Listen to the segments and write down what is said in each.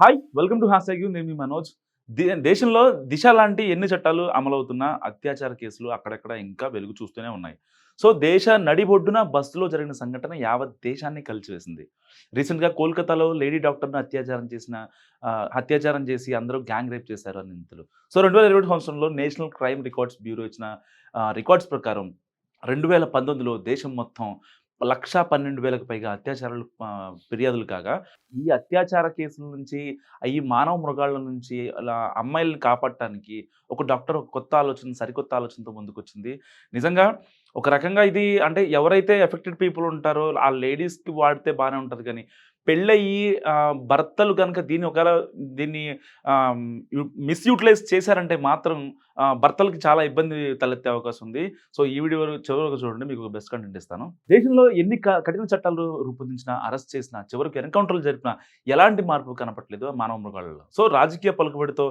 Hi welcome to has నేను మీ మనోజ్. దేశంలో దిశ లాంటి ఎన్ని చట్టాలు అమలవుతున్నా అత్యాచార కేసులు అక్కడక్కడ ఇంకా వెలుగు చూస్తూనే ఉన్నాయి. సో దేశ నడిబొడ్డున బస్సులో జరిగిన సంఘటన యావత్ దేశాన్ని కలిసివేసింది. రీసెంట్గా కోల్కతాలో లేడీ డాక్టర్ను అత్యాచారం చేసిన అత్యాచారం చేసి అందరూ గ్యాంగ్ రేప్ చేశారు అని నిందితులు సో రెండు వేల ఇరవై సంవత్సరంలో నేషనల్ క్రైమ్ రికార్డ్స్ బ్యూరో ఇచ్చిన రికార్డ్స్ ప్రకారం రెండు వేల పంతొమ్మిదిలో దేశం మొత్తం లక్షా పన్నెండు వేలకు పైగా అత్యాచారాలు ఫిర్యాదులు కాగా ఈ అత్యాచార కేసుల నుంచి ఈ మానవ మృగాల నుంచి అలా అమ్మాయిలను కాపాడటానికి ఒక డాక్టర్ ఒక కొత్త ఆలోచన సరికొత్త ఆలోచనతో ముందుకొచ్చింది. నిజంగా ఒక రకంగా ఇది అంటే ఎవరైతే ఎఫెక్టెడ్ పీపుల్ ఉంటారో ఆ లేడీస్కి వాడితే బాగానే ఉంటుంది కానీ పెళ్ళయి భర్తలు కనుక దీన్ని ఒకవేళ దీన్ని మిస్యూటిలైజ్ చేశారంటే మాత్రం భర్తలకు భర్తలకి చాలా ఇబ్బంది తలెత్తే అవకాశం ఉంది. సో ఈ వీడియో చివరికి చూడండి మీకు బెస్ట్ కంటెంట్ ఇస్తాను. దేశంలో ఎన్ని కఠిన చట్టాలు రూపొందించిన అరెస్ట్ చేసిన చివరికి ఎన్కౌంటర్లు జరిపిన ఎలాంటి మార్పు కనపట్లేదు మానవ మృగాలలో సో రాజకీయ పలుకుబడితో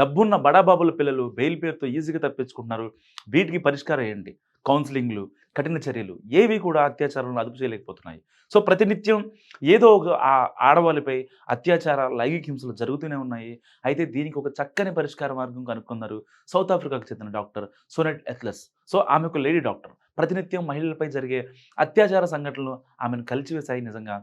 డబ్బున్న బడాబాబుల పిల్లలు బెయిల్ పేరుతో ఈజీగా తప్పించుకుంటున్నారు. వీటికి పరిష్కారం ఏంటి? కౌన్సిలింగ్లు కఠిన చర్యలు ఏవి కూడా అత్యాచారాలను అదుపు చేయలేకపోతున్నాయి. సో ప్రతినిత్యం ఏదో ఒక ఆడవాళ్ళపై అత్యాచార లైంగిక హింసలు జరుగుతూనే ఉన్నాయి. అయితే దీనికి ఒక చక్కని పరిష్కార మార్గం కనుక్కున్నారు సౌత్ ఆఫ్రికాకు చెందిన డాక్టర్ సోనెట్ ఎథ్లెస్. సో ఆమె ఒక లేడీ డాక్టర్. ప్రతినిత్యం మహిళలపై జరిగే అత్యాచార సంఘటనలు ఆమెను కలిచివేశాయి నిజంగా.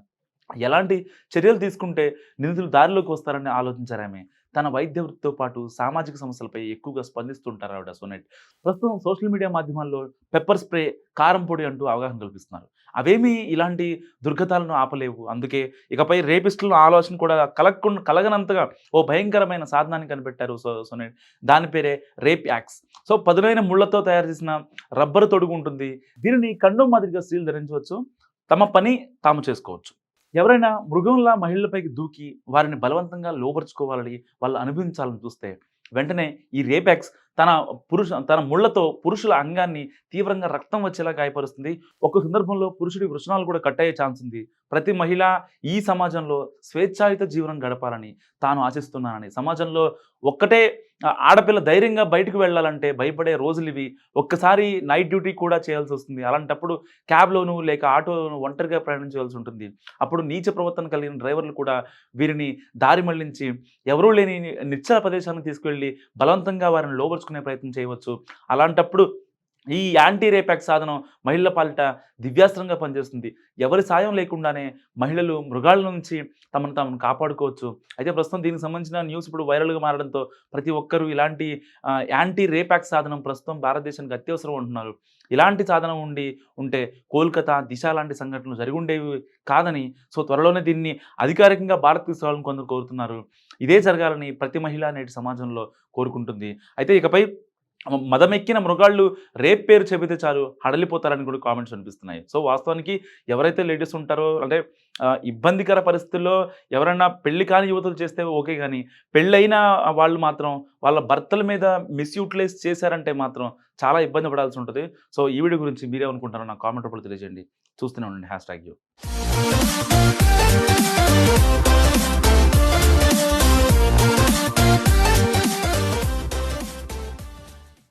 ఎలాంటి చర్యలు తీసుకుంటే నిందితులు దారిలోకి వస్తారని ఆలోచించారామె? తన వైద్య వృత్తితో పాటు సామాజిక సమస్యలపై ఎక్కువగా స్పందిస్తుంటారు ఆవిడ సోనెట్. ప్రస్తుతం సోషల్ మీడియా మాధ్యమాల్లో పెప్పర్ స్ప్రే కారం పొడి అంటూ అవగాహన కల్పిస్తున్నారు. అవేమీ ఇలాంటి దుర్గతాలను ఆపలేవు. అందుకే ఇకపై రేపిస్టులను ఆలోచన కూడా కలగకుండా కలగనంతగా ఓ భయంకరమైన సాధనాన్ని కనిపెట్టారు సో సోనెట్. దాని పేరే రేప్ యాక్స్ సో పదునైన ముళ్ళతో తయారు చేసిన రబ్బరు తొడుగు ఉంటుంది. దీనిని కండం మాదిరిగా స్త్రీలు ధరించవచ్చు. తమ పని తాము చేసుకోవచ్చు. ఎవరైనా మృగంలా మహిళలపైకి దూకి వారిని బలవంతంగా లోపరుచుకోవాలని వాళ్ళు అనుభవించాలని చూస్తే వెంటనే ఈ రేపాక్స్ తన పురుష తన ముళ్ళతో పురుషుల అంగాన్ని తీవ్రంగా రక్తం వచ్చేలా గాయపరుస్తుంది. ఒక సందర్భంలో పురుషుడి వృషణాలు కూడా కట్టయ్యే ఛాన్స్ ఉంది. ప్రతి మహిళ ఈ సమాజంలో స్వేచ్ఛాయుత జీవనం గడపాలని తాను ఆశిస్తున్నానని. సమాజంలో ఒక్కటే ఆడపిల్ల ధైర్యంగా బయటకు వెళ్ళాలంటే భయపడే రోజులు ఇవి. ఒక్కసారి నైట్ డ్యూటీ కూడా చేయాల్సి వస్తుంది. అలాంటప్పుడు క్యాబ్లోను లేక ఆటోలోను ఒంటరిగా ప్రయాణం చేయాల్సి ఉంటుంది. అప్పుడు నీచ ప్రవర్తన కలిగిన డ్రైవర్లు కూడా వీరిని దారి మళ్ళించి ఎవరూ లేని నిశ్చల ప్రదేశానికి తీసుకువెళ్ళి బలవంతంగా వారిని లోపరుచుకునే ప్రయత్నం చేయవచ్చు. అలాంటప్పుడు ఈ యాంటీ రేపాక్ సాధనం మహిళల పాలిట దివ్యాస్త్రంగా పనిచేస్తుంది. ఎవరి సాయం లేకుండానే మహిళలు మృగాల నుంచి తమను తాము కాపాడుకోవచ్చు. అయితే ప్రస్తుతం దీనికి సంబంధించిన న్యూస్ ఇప్పుడు వైరల్గా మారడంతో ప్రతి ఒక్కరూ ఇలాంటి యాంటీ రేపాక్ సాధనం ప్రస్తుతం భారతదేశానికి అత్యవసరం అంటున్నారు. ఇలాంటి సాధనం ఉండి ఉంటే కోల్కతా దిశ లాంటి సంఘటనలు జరిగి ఉండేవి కాదని సో త్వరలోనే దీన్ని అధికారికంగా భారత్ తీసుకోవాలని కొందరు కోరుతున్నారు. ఇదే జరగాలని ప్రతి మహిళ నేటి సమాజంలో కోరుకుంటుంది. అయితే ఇకపై మదమెక్కిన మృగాళ్ళు రేప్ పేరు చెబితే చాలు హడలిపోతారని కూడా కామెంట్స్ అనిపిస్తున్నాయి. సో వాస్తవానికి ఎవరైతే లేడీస్ ఉంటారో అంటే ఇబ్బందికర పరిస్థితుల్లో ఎవరైనా పెళ్ళి కాని యువతలు చేస్తే ఓకే కానీ పెళ్ళైన వాళ్ళు మాత్రం వాళ్ళ భర్తల మీద మిస్యూటిలైజ్ చేశారంటే మాత్రం చాలా ఇబ్బంది పడాల్సి ఉంటుంది. సో ఈ వీడియో గురించి మీరేమనుకుంటారో నా కామెంట్ రూపంలో తెలియజేయండి. చూస్తూనే ఉండండి. Hash tag you